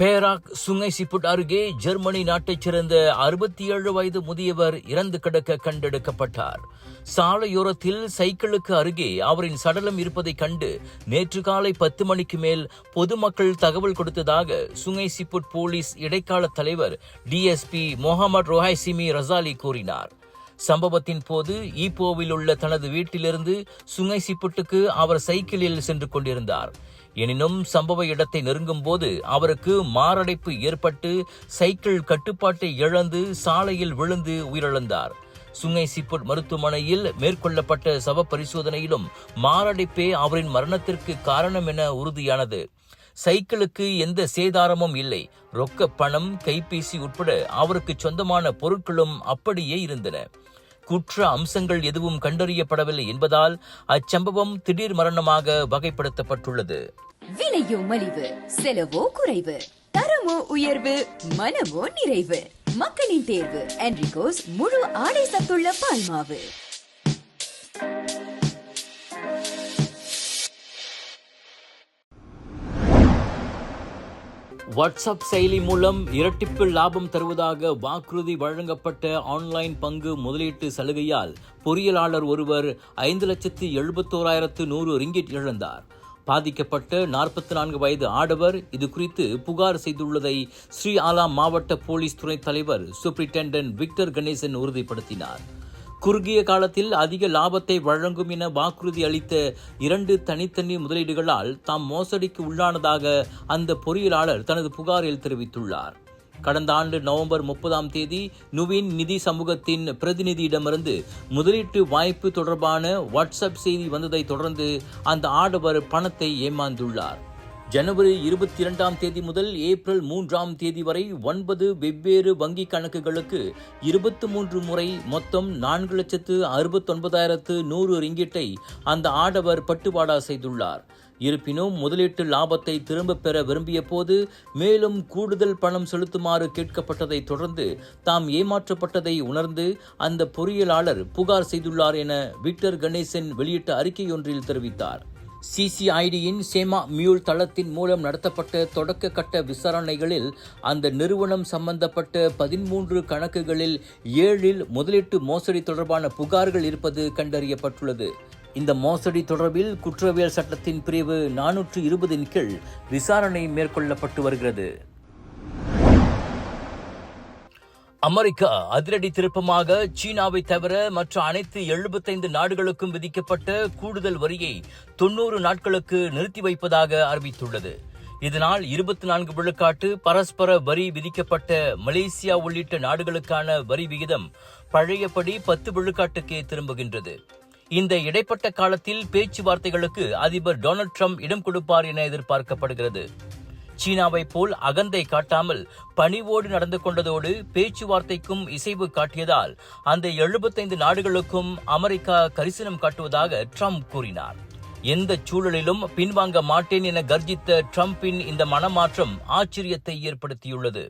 Perak Sungai Siput அருகே Germany நாட்டைச் சேர்ந்த அறுபத்தி ஏழு வயது முதியவர் இறந்து கிடக்க கண்டெடுக்கப்பட்டார். சாலையோரத்தில் சைக்கிளுக்கு அருகே அவரின் சடலம் இருப்பதைக் கண்டு நேற்று காலை பத்து மணிக்கு மேல் பொதுமக்கள் தகவல் கொடுத்ததாக சுங்கை சிப்புட் போலீஸ் இடைக்கால தலைவர் டிஎஸ்பி முகமது ரொஹாய்சிமி ரசாலி கூறினார். சம்பவத்தின் போது ஈப்போவில் உள்ள தனது வீட்டிலிருந்து சுங்கை சிப்புட்டுக்கு அவர் சைக்கிளில் சென்று கொண்டிருந்தார். எனினும் சம்பவ இடத்தை நெருங்கும் போது அவருக்கு மாரடைப்பு ஏற்பட்டு சைக்கிள் கட்டுப்பாட்டை இழந்து சாலையில் விழுந்து உயிரிழந்தார். சுங்கை சிப்புட் மருத்துவமனையில் மேற்கொள்ளப்பட்ட சவ பரிசோதனையிலும் மாரடைப்பே அவரின் மரணத்திற்கு காரணம் என உறுதியானது. சைக்கிளுக்கு எந்த சேதாரமும் இல்லை. ரொக்க பணம் கைபேசி உட்பட அவருக்கு சொந்தமான பொருட்களும் அப்படியே இருந்தன. குற்ற அம்சங்கள் எதுவும் கண்டறியப்படவில்லை என்பதால் அச்சம்பவம் திடீர் மரணமாக வகைப்படுத்தப்பட்டுள்ளது. விலையோ மலிவு செலவோ குறைவு தரமோ உயர்வு மனமோ நிறைவு. மக்களின் தேர்வு என்ரிகோஸ் முழு ஆடை சத்துள்ள பால்மாவு. வாட்ஸ்அப் செயலி மூலம் இரட்டிப்பு லாபம் தருவதாக வாக்குறுதி வழங்கப்பட்ட ஆன்லைன் பங்கு முதலீட்டு சலுகையால் பொறியியலாளர் ஒருவர் ஐந்து லட்சத்து எழுபத்தோராயிரத்து நூறு ரிங்கிட் இழந்தார். பாதிக்கப்பட்ட நாற்பத்தி நான்கு வயது ஆடவர் இது குறித்து புகார் செய்துள்ளதை ஸ்ரீ ஆலாம் மாவட்ட போலீஸ் துணைத் தலைவர் சூப்ரிண்டென்டென்ட் விக்டர் கணேசன் உறுதிப்படுத்தினார். குறுகிய காலத்தில் அதிக லாபத்தை வழங்கும் என வாக்குறுதி அளித்த இரண்டு தனித்தனி முதலீடுகளால் தாம் மோசடிக்கு உள்ளானதாக அந்த பொறியியலாளர் தனது புகாரில் தெரிவித்துள்ளார். கடந்த ஆண்டு நவம்பர் முப்பதாம் தேதி நுவின் நிதி சமூகத்தின் பிரதிநிதியிடமிருந்து முதலீட்டு வாய்ப்பு தொடர்பான வாட்ஸ்அப் செய்தி வந்ததை தொடர்ந்து அந்த ஆடவர் பணத்தை ஏமாந்துள்ளார். ஜனவரி இருபத்தி இரண்டாம் தேதி முதல் ஏப்ரல் மூன்றாம் தேதி வரை ஒன்பது வெவ்வேறு வங்கி கணக்குகளுக்கு இருபத்தி மூன்று முறை மொத்தம் நான்கு லட்சத்து அறுபத்தொன்பதாயிரத்து நூறு ரிங்கிட்டை அந்த ஆடவர் பட்டுவாடா செய்துள்ளார். இருப்பினும் முதலீட்டு லாபத்தை திரும்பப் பெற விரும்பிய போது மேலும் கூடுதல் பணம் செலுத்துமாறு கேட்கப்பட்டதை தொடர்ந்து தாம் ஏமாற்றப்பட்டதை உணர்ந்து அந்த பொறியியலாளர் புகார் செய்துள்ளார் என விக்டர் கணேசன் வெளியிட்ட அறிக்கையொன்றில் தெரிவித்தார். சிசிஐடியின் சேமா மியூல் தளத்தின் மூலம் நடத்தப்பட்ட தொடக்க கட்ட விசாரணைகளில் அந்த நிறுவனம் சம்பந்தப்பட்ட பதிமூன்று கணக்குகளில் ஏழில் முதலீட்டு மோசடி தொடர்பான புகார்கள் இருப்பது கண்டறியப்பட்டுள்ளது. இந்த மோசடி தொடர்பில் குற்றவியல் சட்டத்தின் பிரிவு நானூற்று இருபதின் கீழ் விசாரணை மேற்கொள்ளப்பட்டு வருகிறது. அமெரிக்கா அதிரடி திருப்பமாக சீனாவை தவிர மற்ற அனைத்து எழுபத்தைந்து நாடுகளுக்கும் விதிக்கப்பட்ட கூடுதல் வரியை தொன்னூறு நாட்களுக்கு நிறுத்தி வைப்பதாக அறிவித்துள்ளது. இதனால் இருபத்தி நான்கு விழுக்காட்டு பரஸ்பர வரி விதிக்கப்பட்ட மலேசியா உள்ளிட்ட நாடுகளுக்கான வரி விகிதம் பழையபடி பத்து விழுக்காட்டுக்கே திரும்புகின்றது. இந்த இடைப்பட்ட காலத்தில் பேச்சுவார்த்தைகளுக்கு அதிபர் டொனால்ட் ட்ரம்ப் இடம் கொடுப்பார் என எதிர்பார்க்கப்படுகிறது. சீனாவை போல் அகந்தை காட்டாமல் பணிவோடு நடந்து கொண்டதோடு பேச்சுவார்த்தைக்கும் இசைவு காட்டியதால் அந்த எழுபத்தைந்து நாடுகளுக்கும் அமெரிக்கா கரிசனம் காட்டுவதாக ட்ரம்ப் கூறினார். எந்த சூழலிலும் பின்வாங்க மாட்டேன் என கர்ஜித்த ட்ரம்பின் இந்த மனமாற்றம் ஆச்சரியத்தை ஏற்படுத்தியுள்ளது.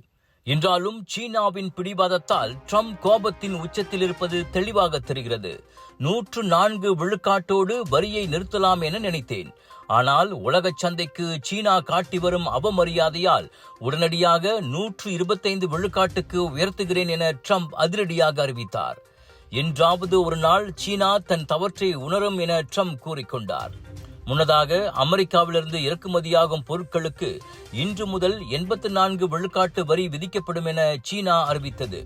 என்றாலும் சீனாவின் பிடிவாதத்தால் ட்ரம்ப் கோபத்தின் உச்சத்தில் இருப்பது தெளிவாக தெரிகிறது. நூற்று நான்கு விழுக்காட்டோடு வரியை நிறுத்தலாம் என நினைத்தேன். ஆனால் உலகச் சந்தைக்கு சீனா காட்டி வரும் அவமரியாதையால் உடனடியாக நூற்று இருபத்தைந்து விழுக்காட்டுக்கு உயர்த்துகிறேன் என ட்ரம்ப் அதிரடியாக அறிவித்தார். என்றாவது ஒரு நாள் சீனா தன் தவற்றை உணரும் என ட்ரம்ப் கூறிக்கொண்டார். முன்னதாக அமெரிக்காவிலிருந்து இறக்குமதியாகும் பொருட்களுக்கு இன்று முதல் எண்பத்தி நான்கு விழுக்காட்டு வரி விதிக்கப்படும் என சீனா அறிவித்தது.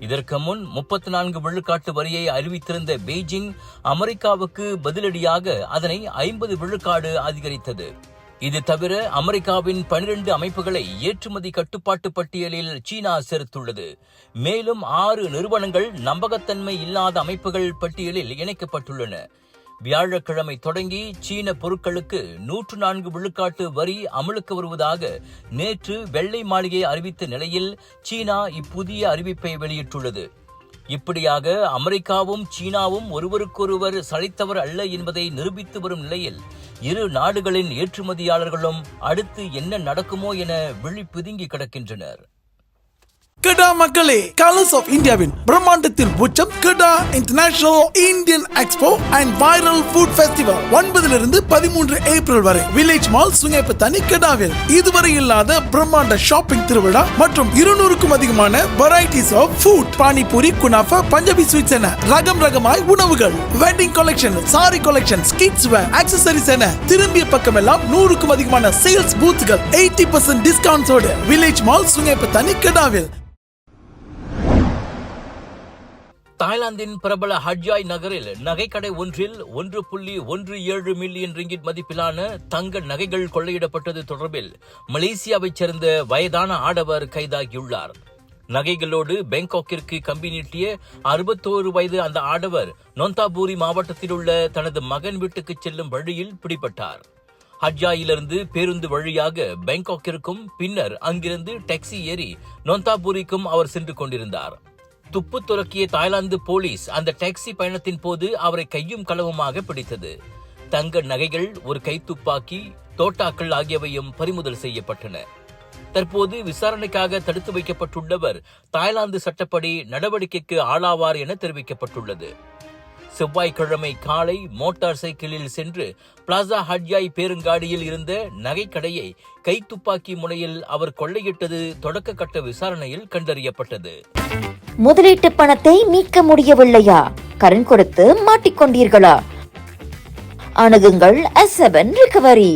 இதற்கு முன் முப்பத்தி நான்கு விழுக்காட்டு வரியை அறிவித்திருந்த பெய்ஜிங் அமெரிக்காவுக்கு பதிலடியாக அதனை ஐம்பது விழுக்காடு அதிகரித்தது. இது தவிர அமெரிக்காவின் பனிரெண்டு அமைப்புகளை ஏற்றுமதி கட்டுப்பாட்டு பட்டியலில் சீனா சேர்த்துள்ளது. மேலும் ஆறு நிறுவனங்கள் நம்பகத்தன்மை இல்லாத அமைப்புகள் பட்டியலில் இணைக்கப்பட்டுள்ளன. வியாழக்கிழமை தொடங்கி சீன பொருட்களுக்கு நூற்று நான்கு விழுக்காட்டு வரி அமலுக்கு வருவதாக நேற்று வெள்ளை மாளிகை அறிவித்த நிலையில் சீனா இப்புதிய அறிவிப்பை வெளியிட்டுள்ளது. இப்படியாக அமெரிக்காவும் சீனாவும் ஒருவருக்கொருவர் சளைத்தவர் அல்ல என்பதை நிரூபித்து வரும் நிலையில் இரு நாடுகளின் ஏற்றுமதியாளர்களும் அடுத்து என்ன நடக்குமோ என விழிப்புதுங்கி கிடக்கின்றனர். கெடா மக்களே கலர்ஸ் ஆஃப் இந்தியாவின் பிரம்மாண்டத்தில் உச்சம் Kedah international Indian expo and viral food festival ஒன்பதிலிருந்து பதிமூன்று ஏப்ரல் வரை. வில்லேஜ் மால் சுங்கைப்பத்தனி கெடாவில். இதுவரை இல்லாத பிரம்மாண்ட ஷாப்பிங் திருவிழா மற்றும் இருநூறுக்கும் அதிகமான வெரைட்டிஸ் ஆஃப் ஃபுட் பானிபூரி குனாஃபா பஞ்சாபி ஸ்வீட்ஸ் என ரகம் ரகமாய் உணவுகள். Wedding collection sari collection kids wear accessories என திரும்பிய பக்கமெல்லாம் நூறுக்கும் அதிகமான சேல்ஸ் பூத்துகள் எயிட்டி பர்சன்ட் டிஸ்கவுண்ட்ஸோடு வில்லேஜ் மால் சுங்கைப்பத்தனி கெடாவில். தாய்லாந்தின் பிரபல ஹட்ஜாய் நகரில் நகைக்கடை ஒன்றில் ஒன்று புள்ளி ஒன்று ஏழு மில்லியன் ரிங்கிட் மதிப்பிலான தங்க நகைகள் கொள்ளையிடப்பட்டது தொடர்பில் மலேசியாவைச் சேர்ந்த வயதான ஆடவர் கைதாகியுள்ளார். நகைகளோடு பேங்காக்கிற்கு கம்பி நீட்டிய அறுபத்தோரு வயது அந்த ஆடவர் நொந்தாபூரி மாவட்டத்தில் உள்ள தனது மகன் வீட்டுக்கு செல்லும் வழியில் பிடிபட்டார். ஹட்ஜாயிலிருந்து பேருந்து வழியாக பேங்காக்கிற்கும் பின்னர் அங்கிருந்து டாக்ஸி ஏறி நொந்தாபூரிக்கும் அவர் சென்று கொண்டிருந்தார். துப்பு துறக்கிய தாய்லாந்து போலீஸ் அந்த டாக்ஸி பயணத்தின் போது அவரை கையும் களவுமாக பிடித்தது. தங்க நகைகள் ஒரு கைத்துப்பாக்கி தோட்டாக்கள் ஆகியவையும் பறிமுதல் செய்யப்பட்டன. தற்போது விசாரணைக்காக தடுத்து வைக்கப்பட்டுள்ளவர் தாய்லாந்து சட்டப்படி நடவடிக்கைக்கு ஆளாவார் என தெரிவிக்கப்பட்டுள்ளது. செவ்வாய்க்கிழமை காலை மோட்டார் சைக்கிளில் சென்று பிளாசா ஹட்யாய் பேருங்காடியில் இருந்த நகைக்கடையை கைத்துப்பாக்கி முனையில் அவர் கொள்ளையிட்டது தொடக்க கட்ட விசாரணையில் கண்டறியப்பட்டது. முதலீட்டு பணத்தை மீட்க முடியவில்லையா? கடன் கொடுத்து மாட்டிக்கொண்டீர்களா? அணுகுங்கள் எஸ் செவன் ரிகவரி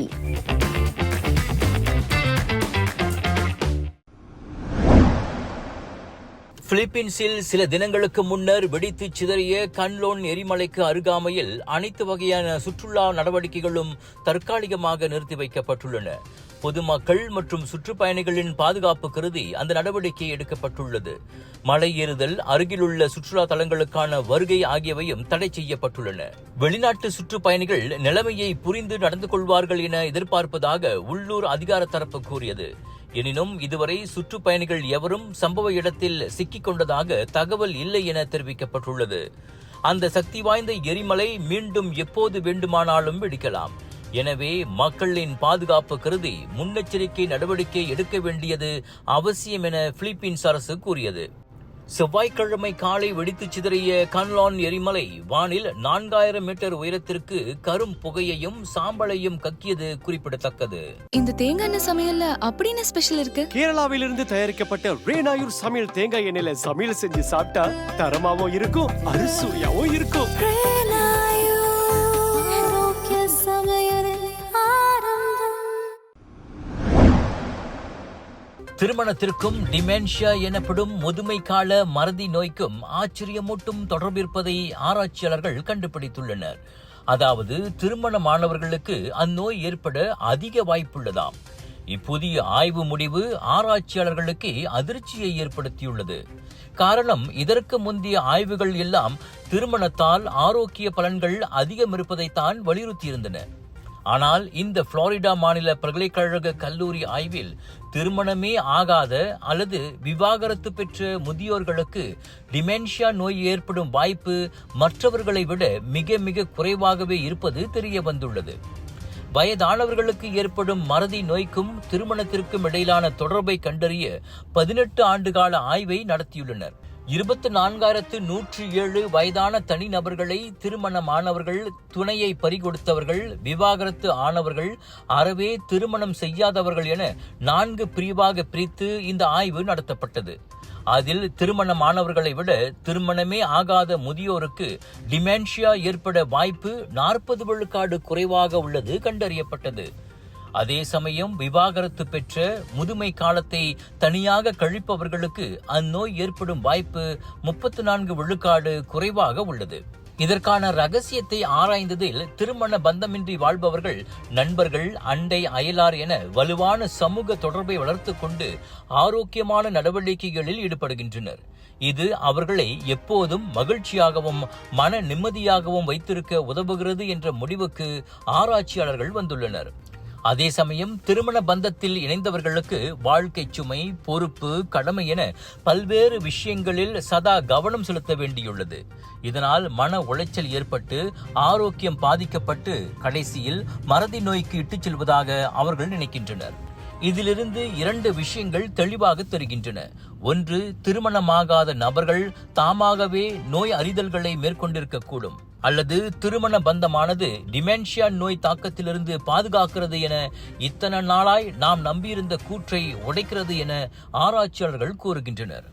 பிலிப்பீன்ஸில் சில தினங்களுக்கு முன்னர் வெடித்து சிதறிய கன்லோன் எரிமலைக்கு அருகாமையில் அனைத்து வகையான சுற்றுலா நடவடிக்கைகளும் தற்காலிகமாக நிறுத்தி வைக்கப்பட்டுள்ளன. பொதுமக்கள் மற்றும் சுற்றுப்பயணிகளின் பாதுகாப்பு கருதி அந்த நடவடிக்கை எடுக்கப்பட்டுள்ளது. மலை ஏறுதல் அருகிலுள்ள சுற்றுலா தலங்களுக்கான வருகை ஆகியவையும் தடை செய்யப்பட்டுள்ளன. வெளிநாட்டு சுற்றுப்பயணிகள் நிலைமையை புரிந்து நடந்து கொள்வார்கள் என எதிர்பார்ப்பதாக உள்ளூர் அதிகார தரப்பு கூறியது. எனினும் இதுவரை சுற்றுப்பயணிகள் எவரும் சம்பவ இடத்தில் சிக்கிக் கொண்டதாக தகவல் இல்லை என தெரிவிக்கப்பட்டுள்ளது. அந்த சக்தி வாய்ந்த எரிமலை மீண்டும் எப்போது வேண்டுமானாலும் வெடிக்கலாம். எனவே மக்களின் பாதுகாப்பு கருதி முன்னெச்சரிக்கை நடவடிக்கை எடுக்க வேண்டியது அவசியம் என பிலிப்பீன்ஸ் அரசு கூறியது. செவ்வாய்க்கிழமை காலை வெடித்து சிதறிய கன்லான் எரிமலை வானில் நான்காயிரம் மீட்டர் உயரத்திற்கு கரும் புகையையும் சாம்பலையும் கக்கியது குறிப்பிடத்தக்கது. இந்த தேங்காய் எண்ணெய் சமையல்ல அப்படி என்ன ஸ்பெஷல் இருக்கு? கேரளாவிலிருந்து தயாரிக்கப்பட்ட ரேனாயூர் சமையல் தேங்காய் எண்ணெயில சமையல் செஞ்சு சாப்பிட்டா தரமாவும் இருக்கும் அறுசுவையாவும் இருக்கும். திருமணத்திற்கும் டிமென்ஷியா எனப்படும் முதுமை கால மறதி நோய்க்கும் ஆச்சரியமூட்டும் தொடர்பிருப்பதை ஆராய்ச்சியாளர்கள் கண்டுபிடித்துள்ளனர். அதாவது திருமணமானவர்களுக்கு அந்நோய் ஏற்பட அதிக வாய்ப்புள்ளதாம். இப்புதிய ஆய்வு முடிவு ஆராய்ச்சியாளர்களுக்கு அதிர்ச்சியை ஏற்படுத்தியுள்ளது. காரணம் இதற்கு முந்தைய ஆய்வுகள் எல்லாம் திருமணத்தால் ஆரோக்கிய பலன்கள் அதிகம் இருப்பதைத்தான் வலியுறுத்தியிருந்தன. ஆனால் இந்த புளோரிடா மாநில பல்கலைக்கழக கல்லூரி ஆய்வில் திருமணமே ஆகாத அல்லது விவாகரத்து பெற்ற முதியோர்களுக்கு டிமென்ஷியா நோய் ஏற்படும் வாய்ப்பு மற்றவர்களை விட மிக மிக குறைவாகவே இருப்பது தெரிய வந்துள்ளது. வயதானவர்களுக்கு ஏற்படும் மறதி நோய்க்கும் திருமணத்திற்கும் இடையிலான தொடர்பை கண்டறிய பதினெட்டு ஆண்டுகால ஆய்வை நடத்தியுள்ளனர். இருபத்தி நான்காயிரத்து நூற்றி ஏழு வயதான தனிநபர்களை திருமணமானவர்கள் துணையை பறிகொடுத்தவர்கள் விவாகரத்து ஆனவர்கள் அறவே திருமணம் செய்யாதவர்கள் என நான்கு பிரிவாக பிரித்து இந்த ஆய்வு நடத்தப்பட்டது. அதில் திருமணமானவர்களை விட திருமணமே ஆகாத முதியோருக்கு டிமென்ஷியா ஏற்பட வாய்ப்பு நாற்பது விழுக்காடு குறைவாக உள்ளது கண்டறியப்பட்டது. அதே சமயம் விவாகரத்து பெற்ற முதுமை காலத்தை தனியாக கழிப்பவர்களுக்கு அந்நோய் ஏற்படும் வாய்ப்பு முப்பத்து நான்கு விழுக்காடு குறைவாக உள்ளது. இதற்கான ரகசியத்தை ஆராய்ந்ததில் திருமண பந்தமின்றி வாழ்பவர்கள் நண்பர்கள் அண்டை அயலார் என வலுவான சமூக தொடர்பை வளர்த்து கொண்டு ஆரோக்கியமான நடவடிக்கைகளில் ஈடுபடுகின்றனர். இது அவர்களை எப்போதும் மகிழ்ச்சியாகவும் மன நிம்மதியாகவும் வைத்திருக்க உதவுகிறது என்ற முடிவுக்கு ஆராய்ச்சியாளர்கள் வந்துள்ளனர். அதே சமயம் திருமண பந்தத்தில் இணைந்தவர்களுக்கு வாழ்க்கை சுமை பொறுப்பு கடமை என பல்வேறு விஷயங்களில் சதா கவனம் செலுத்த வேண்டியுள்ளது. இதனால் மன உளைச்சல் ஏற்பட்டு ஆரோக்கியம் பாதிக்கப்பட்டு கடைசியில் மறதி நோய்க்கு இட்டுச் செல்வதாக அவர்கள் நினைக்கின்றனர். இதிலிருந்து இரண்டு விஷயங்கள் தெளிவாக தெரிகின்றன. ஒன்று திருமணமாகாத நபர்கள் தாமாகவே நோய் அறிதல்களை மேற்கொண்டிருக்கக்கூடும். அல்லது திருமண பந்தமானது டிமென்ஷியா நோய் தாக்கத்திலிருந்து பாதுகாக்கிறது என இத்தனை நாளாய் நாம் நம்பியிருந்த கூற்றை உடைக்கிறது என ஆராய்ச்சியாளர்கள் கூறுகின்றனர்.